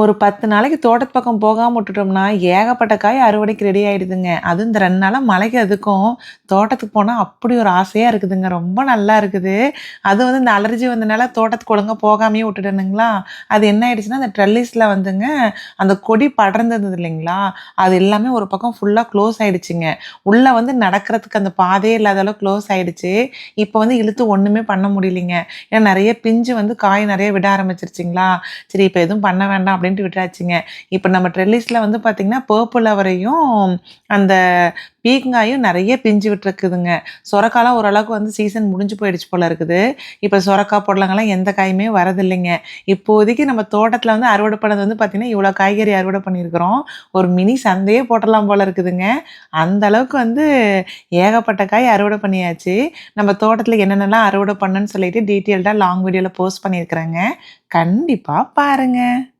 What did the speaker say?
ஒரு பத்து நாளைக்கு தோட்டத்து பக்கம் போகாமல் விட்டுட்டோம்னா ஏகப்பட்ட காய் அறுவடைக்கு ரெடி ஆகிடுதுங்க அதுவும் இந்த ரெண்டு நாளாக மலைக்கு அதுக்கும் தோட்டத்துக்கு போனால் அப்படி ஒரு ஆசையாக இருக்குதுங்க. ரொம்ப நல்லா இருக்குது. அது வந்து இந்த அலர்ஜி வந்தனால தோட்டத்துக்கு ஒழுங்காக போகாமையே விட்டுட்டேனுங்களா? அது என்ன ஆயிடுச்சுன்னா அந்த ட்ரெல்லிஸில் வந்துங்க அந்த கொடி படர்ந்தது இல்லைங்களா? அது எல்லாமே ஒரு பக்கம் ஃபுல்லாக க்ளோஸ் ஆகிடுச்சிங்க உள்ளே வந்து நடக்கிறதுக்கு அந்த பாதையே இல்லாத அளவு க்ளோஸ் ஆகிடுச்சு இப்போ வந்து இழுத்து ஒன்றுமே பண்ண முடியலைங்க. ஏன்னா நிறைய பிஞ்சு வந்து காய் நிறைய விட ஆரம்பிச்சிருச்சிங்களா? சரி இப்போ எதுவும் பண்ண வேண்டாம் அப்படின்ட்டு விட்டாச்சுங்க இப்போ நம்ம ட்ரெல்லிஸில் வந்து பார்த்திங்கன்னா பர்பிள் அவரையும் அந்த பீங்காயும் நிறைய பிஞ்சு விட்டுருக்குதுங்க. சொரக்காலாம் ஓரளவுக்கு வந்து சீசன் முடிஞ்சு போயிடுச்சு போல இருக்குது. இப்போ சொரக்காய் பொடலங்கெல்லாம் எந்த காயுமே வரதில்லைங்க. இப்போதைக்கு நம்ம தோட்டத்தில் வந்து அறுவடை பண்ணது வந்து பார்த்திங்கன்னா இவ்வளோ காய்கறி அறுவடை பண்ணியிருக்கிறோம். ஒரு மினி சந்தையே போட்டலாம் போல இருக்குதுங்க. அந்த அளவுக்கு வந்து ஏகப்பட்ட காய் அறுவடை பண்ணியாச்சு. நம்ம தோட்டத்தில் என்னென்னலாம் அறுவடை பண்ணுன்னு சொல்லிட்டு டீட்டெயில்டாக லாங் வீடியோவில் போஸ்ட் பண்ணியிருக்கிறேங்க. கண்டிப்பாக பாருங்கள்